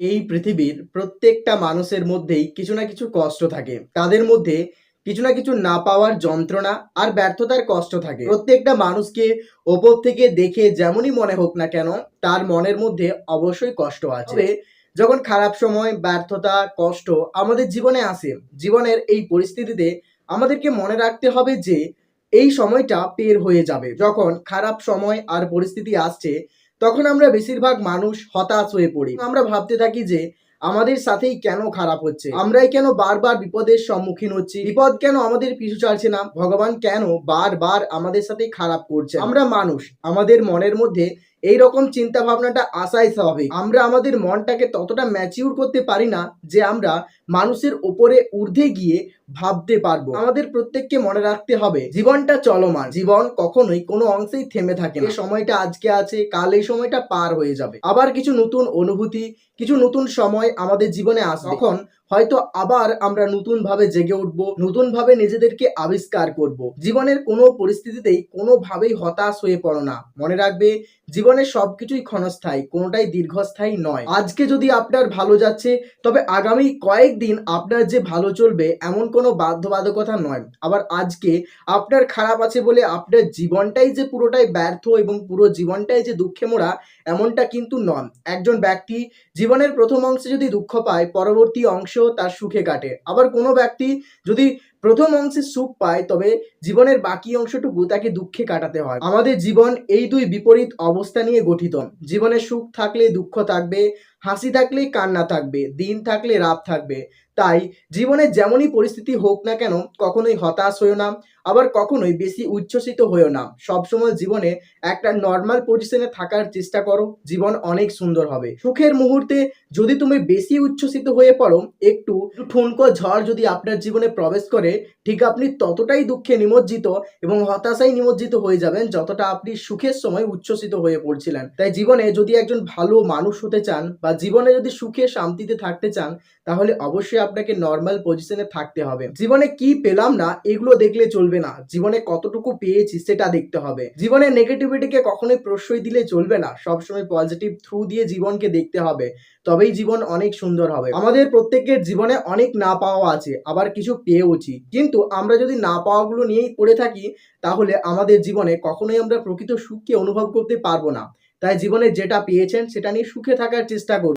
এই পৃথিবীর প্রত্যেকটা মানুষের মধ্যেই কিছু না কিছু কষ্ট থাকে। তাদের মধ্যে কিছু না কিছু না পাওয়ার যন্ত্রণা আর ব্যর্থতার কষ্ট থাকে। প্রত্যেকটা মানুষকে ওপর থেকে দেখে যেমনই মনে হোক না কেন, তার মনের মধ্যে অবশ্যই কষ্ট আছে। যখন খারাপ সময়, ব্যর্থতা, কষ্ট আমাদের জীবনে আসে, জীবনের এই পরিস্থিতিতে আমাদেরকে মনে রাখতে হবে যে, এই সময়টা পের হয়ে যাবে। যখন খারাপ সময় আর পরিস্থিতি আসছে তখন আমরা বেশিরভাগ মানুষ হতাশ হয়ে পড়ি। আমরা ভাবতে থাকি যে, আমাদের সাথেই কেন খারাপ হচ্ছে? আমরাই কেন বারবার বিপদের সম্মুখীন হচ্ছি? বিপদ কেন আমাদের পিছু ছাড়ছে না? ভগবান কেন বারবার আমাদের সাথে খারাপ করছে? আমরা মানুষ, আমাদের মনের মধ্যে এই রকম চিন্তা ভাবনাটা আসাই স্বাভাবিক। আমরা আমাদের মনটাকে ততটা ম্যাচিউর করতে পারি না যে আমরা মানুষের ওপরে ঊর্ধ্বে গিয়ে ভাবতে পারব। আমাদের প্রত্যেককে মনে রাখতে হবে, জীবনটা চলমান। জীবন কখনোই কোনো অংশেই থেমে থাকে না। সময়টা আজকে আছে, কাল এই সময়টা পার হয়ে যাবে। আবার কিছু নতুন অনুভূতি, কিছু নতুন সময় আমাদের জীবনে আসবে। তখন হয়তো আবার আমরা নতুন ভাবে জেগে উঠব নতুন ভাবে নিজেদেরকে আবিষ্কার করব। জীবনের কোনো পরিস্থিতিতেই কোনোভাবেই হতাশ হয়ে পড়ো না। মনে রাখবে, জীবনের সবকিছুই ক্ষণস্থায়ী, কোনোটাই দীর্ঘস্থায়ী নয়। আজকে যদি আপনার ভালো যাচ্ছে, তবে আগামী কয়েকদিন আপনার যে ভালো চলবে এমন কোনো বাধ্যবাধকতা নয়। আবার আজকে আপনার খারাপ আছে বলে আপনার জীবনটাই যে পুরোটাই ব্যর্থ এবং পুরো জীবনটাই যে দুঃখে মোড়া, এমনটা কিন্তু নন। একজন ব্যক্তি জীবনের প্রথম অংশে যদি দুঃখ পায়, পরবর্তী অংশ তার সুখে কাটে। আবার কোনো ব্যক্তি যদি প্রথম অংশে সুখ পায়, তবে জীবনের বাকি অংশটুকু তাকে দুঃখে কাটাতে হয়। আমাদের জীবন এই দুই বিপরীত অবস্থা নিয়ে গঠিত। জীবনে সুখ থাকলে দুঃখ থাকবে, হাসি থাকলে কান্না থাকবে, দিন থাকলে রাত থাকবে। তাই জীবনে যেমনই পরিস্থিতি হোক না কেন কখনোই হতাশ হয়েও না, আবার কখনোই বেশি উচ্ছ্বসিত হয়েও না। সবসময় জীবনে একটা নর্মাল পজিশনে থাকার চেষ্টা করো, জীবন অনেক সুন্দর হবে। সুখের মুহূর্তে যদি তুমি বেশি উচ্ছ্বসিত হয়ে পড়ো, একটু ঠুনকো ঝড় যদি আপনার জীবনে প্রবেশ করে, ঠিক আপনি ততটাই দুঃখে নিমজ্জিত এবং হতাশায় নিমজ্জিত হয়ে যাবেন যতটা আপনি সুখের সময় উচ্ছ্বসিত হয়ে পড়ছিলেন। তাই জীবনে যদি একজন ভালো মানুষ হতে চান বা জীবনে যদি সুখে শান্তিতে থাকতে চান, তাহলে অবশ্যই আপনাকে নর্মাল পজিশনে থাকতে হবে। জীবনে কি পেলাম না, এগুলো দেখলে চলবে না। জীবনে কতটুকু পেয়েছি, সেটা দেখতে হবে। জীবনে নেগেটিভিটিকে কখনোই প্রশ্রয় দিলে চলবে না। সবসময় পজিটিভ থ্রু দিয়ে জীবনকে দেখতে হবে। তবেই জীবন অনেক সুন্দর হবে। আমাদের প্রত্যেকের জীবনে অনেক না পাওয়া আছে, আবার কিছু পেয়েওছি। কিন্তু আমরা যদি না পাওয়াগুলো নিয়েই পড়ে থাকি, তাহলে আমাদের জীবনে কখনোই আমরা প্রকৃত সুখকে অনুভব করতে পারব না। তাই জীবনে যেটা পেয়েছেন, সেটা নিয়ে সুখে থাকার চেষ্টা করুন।